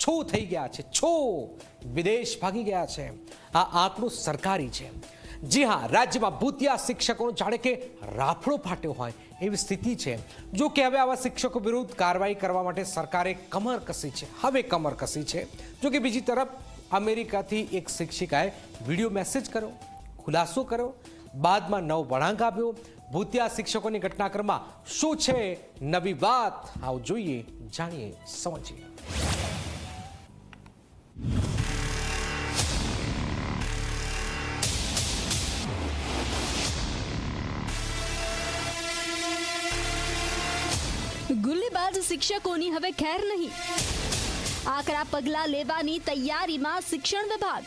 છો થઈ ગયા છે, છો વિદેશ ભાગી ગયા છે. આ આંકડો સરકારી છે. જી હા, રાજ્યમાં ભૂતિયા શિક્ષકોનો જાણે કે રાફડો ફાટ્યો હોય એવી સ્થિતિ છે. જો કે હવે આવા શિક્ષકો વિરુદ્ધ કાર્યવાહી કરવા માટે સરકારે કમર કસી છે. હવે કમર કસી છે. જો કે બીજી તરફ અમેરિકાથી એક શિક્ષિકાએ વીડિયો મેસેજ કર્યો, ખુલાસો કર્યો, બાદમાં નવ વળાંક આપ્યો. ભૂતિયા શિક્ષકોની ઘટનાક્રમમાં શું છે? નવી વાત? આવ જોઈએ, જાણીએ, સમજીએ. ગુલ્લીબાજ શિક્ષકોની હવે ખેર નહીં. આકરા પગલાં લેવાની તૈયારીમાં શિક્ષણ વિભાગ.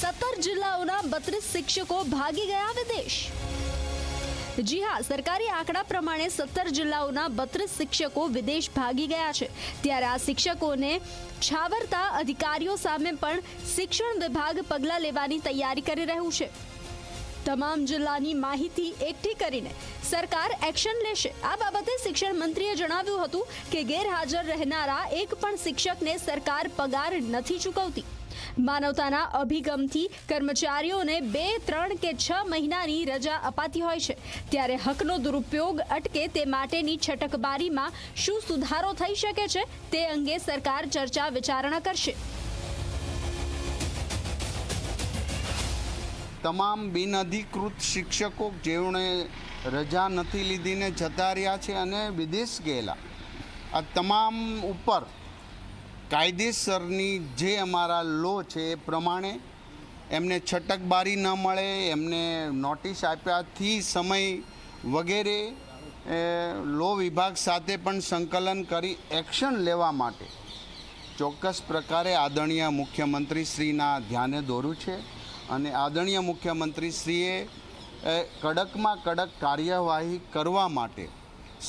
સત્તર જિલ્લાઓના બત્રીસ શિક્ષકો ભાગી ગયા વિદેશ. જી હા, સરકારી આંકડા પ્રમાણે સત્તર જિલ્લાઓના બત્રીસ શિક્ષકો વિદેશ ભાગી ગયા છે. ત્યારે આ શિક્ષકોને છાવરતા અધિકારીઓ સામે પણ શિક્ષણ વિભાગ પગલાં લેવાની તૈયારી કરી રહ્યું છે. તમામ જિલ્લાની માહિતી એકઠી કરીને સરકાર એક્શન લેશે. આ બાબતે શિક્ષણ મંત્રીએ જણાવ્યું હતું કે ગેરહાજર રહેનારા એક પણ શિક્ષકને સરકાર પગાર નથી ચૂકવતી. માનવતાના અભિગમથી કર્મચારીઓને બે, ત્રણ કે છ મહિનાની રજા અપાતી હોય છે. ત્યારે હકનો દુરુપયોગ અટકે તે માટેની છટકબારીમાં શું સુધારો થઈ શકે છે તે અંગે સરકાર ચર્ચા વિચારણા કરશે. તમામ બિનઅધિકૃત શિક્ષકો જેઓને રજા નથી લીધીને જતા રહ્યા છે અને વિદેશ ગયેલા. આ તમામ ઉપર કાયદેસરની જે અમારા લો છે એ પ્રમાણે એમને છટકબારી ન મળે, એમને નોટિસ આપ્યાથી સમય વગેરે લો વિભાગ સાથે પણ સંકલન કરી એક્શન લેવા માટે ચોક્કસ પ્રકારે આદરણીય મુખ્યમંત્રીશ્રીના ધ્યાને દોરું છે. અને આદરણીય મુખ્યમંત્રીશ્રીએ કડકમાં કડક કાર્યવાહી કરવા માટે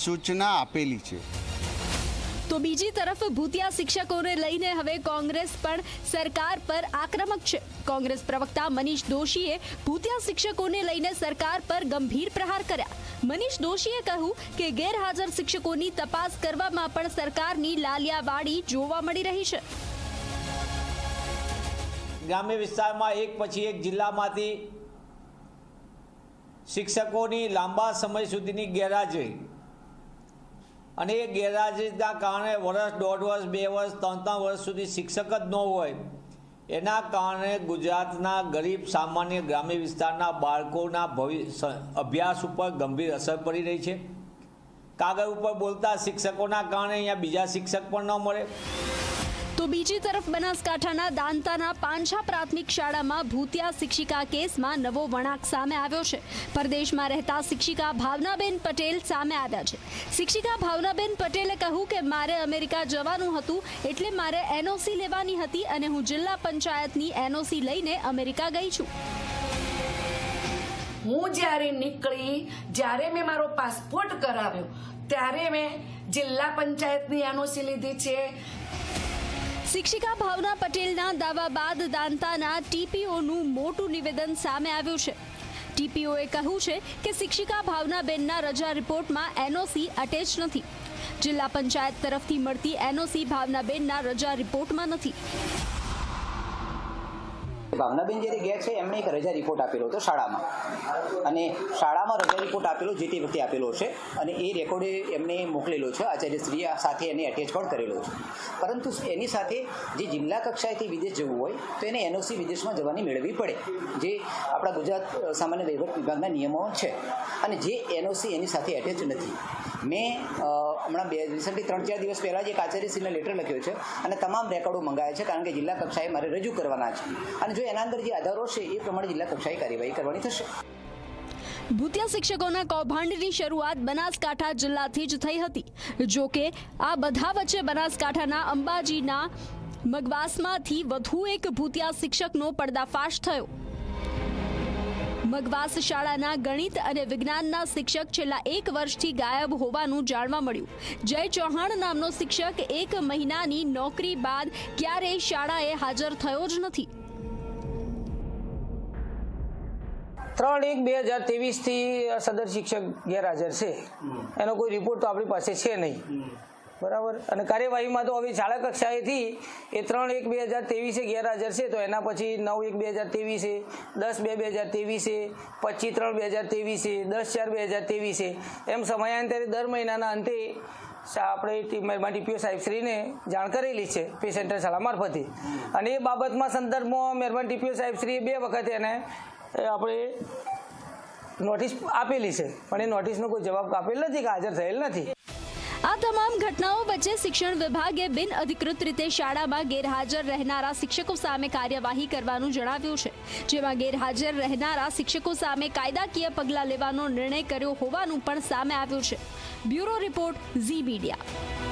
સૂચના આપેલી છે. તો બીજી તરફ ભૂતિયા શિક્ષકોને લઈને હવે કોંગ્રેસ પણ સરકાર પર આક્રમક છે. કોંગ્રેસ પ્રવક્તા મનીષ દોશીએ ભૂતિયા શિક્ષકોને લઈને સરકાર પર ગંભીર પ્રહાર કર્યા. મનીષ દોશીએ કહ્યું કે ગેરહાજર શિક્ષકોની તપાસ કરવામાં પણ સરકારની લાલિયાવાડી જોવા મળી રહી છે. ગ્રામ્ય વિસ્તારમાં એક પછી એક જિલ્લામાંથી શિક્ષકોની લાંબા સમય સુધીની ગેરહાજરી. અને એ ગેરહાજરીના કારણે વર્ષ, દોઢ વર્ષ, બે વર્ષ, ત્રણ ત્રણ વર્ષ સુધી શિક્ષક જ ન હોય. એના કારણે ગુજરાતના ગરીબ સામાન્ય ગ્રામ્ય વિસ્તારના બાળકોના ભવિષ્ય અભ્યાસ ઉપર ગંભીર અસર પડી રહી છે. કાગળ ઉપર બોલતા શિક્ષકોના કારણે અહીંયા બીજા શિક્ષક પણ ન મળે. બીજી તરફ બનાસકાંઠાના દાંતાના પાંછા પ્રાથમિક શાળામાં ભૂતિયા શિક્ષિકા કેસમાં નવો વળાંક સામે આવ્યો છે. પરદેશમાં રહેતા શિક્ષિકા ભાવનાબેન પટેલ સામે આવ્યા છે. શિક્ષિકા ભાવનાબેન પટેલે કહ્યું કે, મારે અમેરિકા જવાનું હતું એટલે મારે એનઓસી લેવાની હતી અને હું જિલ્લા પંચાયતની એનઓસી લઈને અમેરિકા ગઈ છું. હું જ્યારે નીકળી, જ્યારે મેં મારો પાસપોર્ટ કરાવ્યો, ત્યારે મેં જિલ્લા પંચાયતની એનઓસી લીધી છે. શિક્ષિકા ભાવના પટેલના દાવા બાદ દાંતાના ટીપીઓનું મોટું નિવેદન સામે આવ્યું છે. ટીપીઓએ કહ્યું છે કે શિક્ષિકા ભાવનાબેનના રજા રિપોર્ટમાં એનઓસી અટેચ નથી. જિલ્લા પંચાયત તરફથી મળતી એનઓસી ભાવનાબેનના રજા રિપોર્ટમાં નથી. ભાવનાબેન જ્યારે ગયા છે, એમણે એક રજા રિપોર્ટ આપેલો હતો શાળામાં. અને શાળામાં રજા રિપોર્ટ આપેલો જે તે વખતે આપેલો છે અને એ રેકોર્ડે એમને મોકલેલો છે આચાર્યશ્રી સાથે એને અટેચ પણ કરેલો છે. પરંતુ એની સાથે જે જિલ્લા કક્ષાએથી વિદેશ જવું હોય, તો એને એનઓસી વિદેશમાં જવાની મેળવવી પડે, જે આપણા ગુજરાત સામાન્ય વહીવટ વિભાગના નિયમો છે. અને જે એનઓસી એની સાથે એટેચ નથી. મેં હમણાં બે, રિસન્ટલી ત્રણ, ચાર દિવસ પહેલાં જ એક આચાર્યશ્રીને લેટર લખ્યો છે અને તમામ રેકોર્ડો મંગાવ્યા છે કારણ કે જિલ્લા કક્ષાએ મારે રજૂ કરવાના છે. અને જો એના અંદર જે આધારો છે એ પ્રમાણે જિલ્લા કક્ષાએ કાર્યવાહી કરવાની થશે. ભૂતિયા શિક્ષકોના કૌભાંડની શરૂઆત બનાસકાંઠા જિલ્લાથી જ થઈ હતી. જો કે, આ બધા વચ્ચે બનાસકાંઠાના અંબાજીના મગવાસમાંથી વધુ એક ભૂતિયા શિક્ષકનો પર્દાફાશ થયો. મગવાસ શાળાના ગણિત અને વિજ્ઞાનના શિક્ષક છેલ્લા એક વર્ષથી ગાયબ હોવાનું જાણવા મળ્યું. જય ચૌહાણ નામનો શિક્ષક એક મહિનાની નોકરી બાદ ક્યારેય શાળાએ હાજર થયો જ નથી. ત્રણ એક બે હજાર ત્રેવીસથી સદર શિક્ષક ગેરહાજર છે. એનો કોઈ રિપોર્ટ તો આપણી પાસે છે નહીં. બરાબર? અને કાર્યવાહીમાં તો હવે શાળા કક્ષાએથી એ ત્રણ એક બે હજાર ત્રેવીસે ગેરહાજર છે, તો એના પછી નવ એક બે હજાર ત્રેવીસે, દસ બે બે હજાર ત્રેવીસે, પચીસ ત્રણ બે હજાર ત્રેવીસે, દસ ચાર બે હજાર ત્રેવીસે. એમ સમયાંતરે દર મહિનાના અંતે આપણે મહેરબાન ટીપીઓ સાહેબશ્રીને જાણ કરેલી છે પેશન્ટર શાળા મારફતે. અને એ બાબતમાં સંદર્ભમાં મહેરબાન ટીપીઓ સાહેબશ્રીએ બે વખત એને આપણે નોટિસ આપેલી છે. પણ એ નોટિસનો કોઈ જવાબ આપેલ નથી કે હાજર થયેલ નથી. આ તમામ ઘટનાઓ વચ્ચે શિક્ષણ વિભાગે બિન અધિકૃત રીતે શાળામાં ગેરહાજર રહેનારા શિક્ષકો સામે કાર્યવાહી કરવાનું જણાવ્યું છે. જેમાં ગેરહાજર રહેનારા શિક્ષકો સામે કાયદાકીય પગલાં લેવાનો નિર્ણય કર્યો હોવાનું પણ સામે આવ્યું છે. Bureau report Zee media.